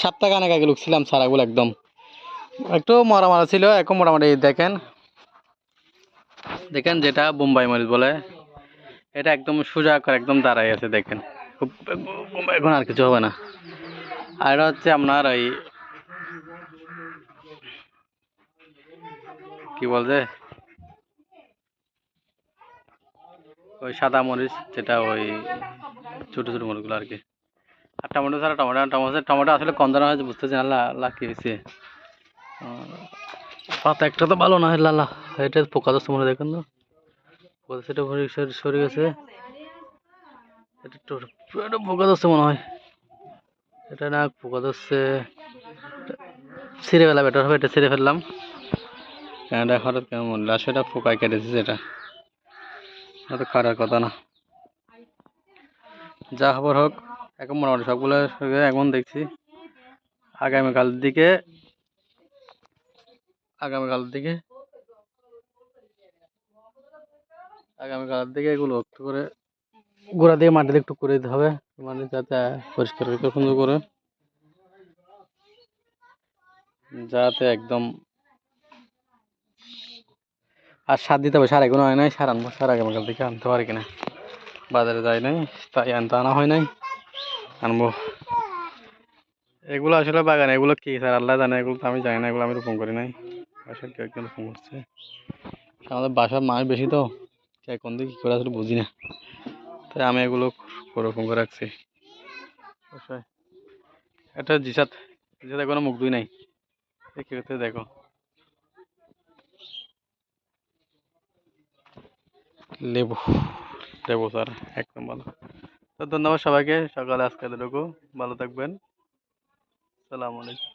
সপ্তাহ খানেক আগে লুকছিলাম সারাগুলো একদম। একটু মরা মরা ছিল এখন মোটামুটি দেখেন। দেখেন যেটা বোম্বাই মরিচ বলে। এটা একদম সোজা করে একদম দাঁড়াই আছে, দেখেন। খুব এখন আর কিছু হবে না। আর এটা হচ্ছে আপনার ওই কি বলছে? ওই সাদা মরিচ, যেটা ওই ছোটো ছোটো মরিচগুলো আর কি। আর টমেটো ছাড়া টমেটো টমেটো টমেটো আসলে কম দানা হয়েছে বুঝতেছি না, লা- কি হয়েছে? পাতা একটা তো ভালো না লালা, এটা পোকা দোষ মনে দেখেন তো। পোকা এটা ভরে, সরে- গেছে। এটা এটা পোকা দোষ মনে হয়। এটা না, পোকা দোষে ছিঁড়ে ফেলা বেটার হবে, এটা ছিঁড়ে ফেললাম। কেনটা হঠাৎ কেন মনে হলো সেটা পোকায় কেটেছে যেটা। তো খারাপ কথা না। যা খবর হোক। এখন মোটামুটি সবগুলো এখন দেখছি। আগামীকাল দিকে আগামীকাল দিকে আগামীকাল দিকে এগুলো একটু করে গোড়া দিয়ে মাটিতে একটু করে দিতে হবে মানে যাতে পরিষ্কার সুন্দর করে, যাতে একদম আর সার দিতে হবে, সার এখনও হয় নাই, সার আনব, সার আগামীকাল দিকে আনতে পারি কিনা। বাজারে যাই নাই, তাই আনতে আনা হয় নাই। আনব। এগুলো আসলে বাগান, এগুলো কি স্যার? আল্লাহ জানে, এগুলো তো আমি জানি না, এগুলো আমি রোপণ করি নাই। বাসার কেউ একজন রোপণ করছে। আমাদের বাসার মাছ বেশি তো, কে কোন দিকে কী করে আসলে বুঝি না। তাই আমি এগুলো রোপণ করে রাখছি। এটা জিসাত জিসাত এখনও মুখ দুই নাই। দেখি হতে দেখো। লেবু লেবু স্যার, একদম ভালো। তো ধন্যবাদ সবাইকে। সকালে আজকে এতটুকু। ভালো থাকবেন। সালাম আলাইকুম।